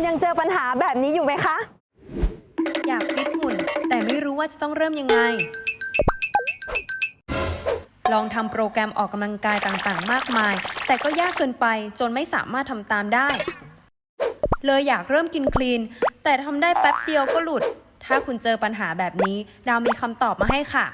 คุณยังเจอปัญหาแบบนี้อยู่ไหมคะ อยากฟิตหุ่น แต่ไม่รู้ว่าจะต้องเริ่มยังไง ลองทำโปรแกรมออกกำลังกายต่างๆ มากมาย แต่ก็ยากเกินไปจนไม่สามารถทำตามได้ เลยอยากเริ่มกินคลีน แต่ทำได้แป๊บเดียวก็หลุด ถ้าคุณเจอปัญหาแบบนี้ ดาวมีคำตอบมาให้ค่ะ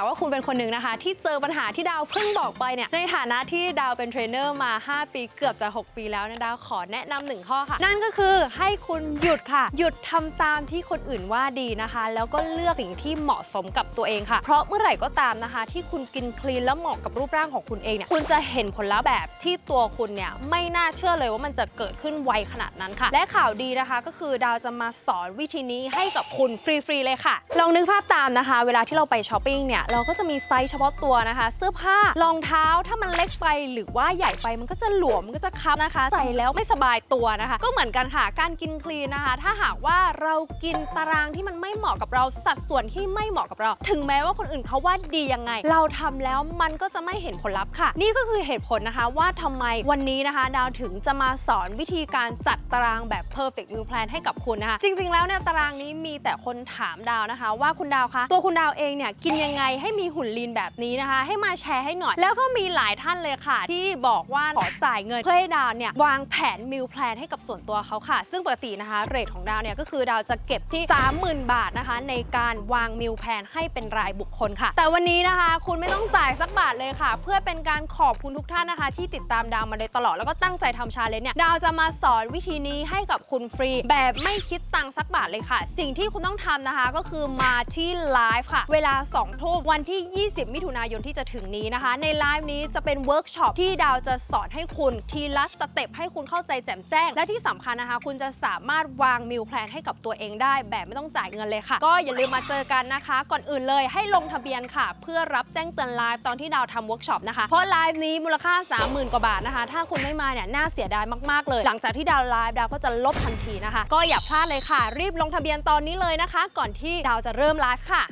ากว่าคุณเป็นคนหนึ่งนะคะ ที่เจอปัญหาที่ดาวเพิ่งบอกไปเนี่ยในฐานะที่ดาวเป็นเทรนเนอร์มา 5 ปีเกือบจะ 6 ปีแล้วนะดาวขอแนะนำหนึ่งข้อค่ะ นั่นก็คือให้คุณหยุดค่ะ หยุดทำตามที่คนอื่นว่าดีนะคะ แล้วก็เลือกสิ่งที่เหมาะสมกับตัวเองค่ะ เพราะเมื่อไหร่ก็ตามนะคะ ที่คุณกินคลีนแล้วเหมาะกับรูปร่างของคุณเองเนี่ยคุณจะเห็นผลลัพธ์แบบที่ตัวคุณเนี่ยไม่น่าเชื่อเลยว่ามันจะเกิดขึ้นไวขนาดนั้นค่ะ และข่าวดีนะคะก็คือดาวจะมาสอนวิธีนี้ให้กับคุณฟรีๆเลยค่ะ ลองนึกภาพตามนะคะ เวลาที่เราไปช้อปปิ้งเนี่ยเราก็จะมีไซส์เฉพาะตัวนะคะ เสื้อผ้ารองเท้าถ้ามันเล็กไปหรือว่าใหญ่ไปมันก็จะหลวมมันก็จะคับนะคะ ใส่แล้วไม่สบายตัวนะคะ ก็เหมือนกันค่ะการกินคลีนนะคะ ถ้าหากว่าเรากินตารางที่มันไม่เหมาะกับเราสัดส่วนที่ไม่เหมาะกับเรา ถึงแม้ว่าคนอื่นเขาว่าดียังไง เราทำแล้วมันก็จะไม่เห็นผลลัพธ์ค่ะ นี่ก็คือเหตุผลนะคะว่าทำไมวันนี้นะคะ ดาวถึงจะมาสอนวิธีการจัดตารางแบบ perfect meal plan ให้กับคุณนะคะ จริง ๆ แล้วเนี่ยตารางนี้มีแต่คนถามดาวนะคะ ว่าคุณดาวคะตัวคุณดาวเองเนี่ยกินยังไงให้มีหุ่นลีนแบบนี้นะคะ ให้มาแชร์ให้หน่อย แล้วก็มีหลายท่านเลยค่ะ ที่บอกว่าขอจ่ายเงินเพื่อให้ดาวเนี่ยวางแผน meal plan ให้กับส่วนตัวเขาค่ะ ซึ่งปกตินะคะเรทของดาวเนี่ยก็คือดาวจะเก็บที่ 30,000 บาทนะคะ ในการวาง meal plan ให้เป็นรายบุคคลค่ะ แต่วันนี้นะคะ คุณไม่ต้องจ่ายสักบาทเลยค่ะ เพื่อเป็นการขอบคุณทุกท่านนะคะ ที่ติดตามดาวมาโดยตลอดแล้วก็ตั้งใจทำชาเลนจ์เนี่ยดาวจะมาสอนวิธีนี้ให้กับคุณฟรี แบบไม่คิดตังค์สักบาทเลยค่ะ สิ่งที่คุณต้องทำนะคะก็คือมาที่ไลฟ์ค่ะ เวลา2ทุ่มวันที่ 20 มิถุนายนที่จะถึงนี้นะคะ ในไลฟ์นี้จะเป็นเวิร์กช็อปที่ดาวจะสอนให้คุณทีละสเต็ปให้คุณเข้าใจแจ่มแจ้ง และที่สำคัญนะคะ คุณจะสามารถวางมิลแพลนให้กับตัวเองได้ แบบไม่ต้องจ่ายเงินเลยค่ะ ก็อย่าลืมมาเจอกันนะคะ ก่อนอื่นเลยให้ลงทะเบียนค่ะ เพื่อรับแจ้งเตือนไลฟ์ตอนที่ดาวทำเวิร์กช็อปนะคะ เพราะไลฟ์นี้มูลค่า 30,000 กว่าบาทนะคะ ถ้าคุณไม่มาเนี่ยน่าเสียดายมากๆเลย หลังจากที่ดาวไลฟ์ดาวก็จะลบทันทีนะคะ ก็อย่าพลาดเลยค่ะ รีบลงทะเบียนตอนนี้เลยนะคะ ก่อนที่ดาวจะเริ่มไลฟ์ค่ะ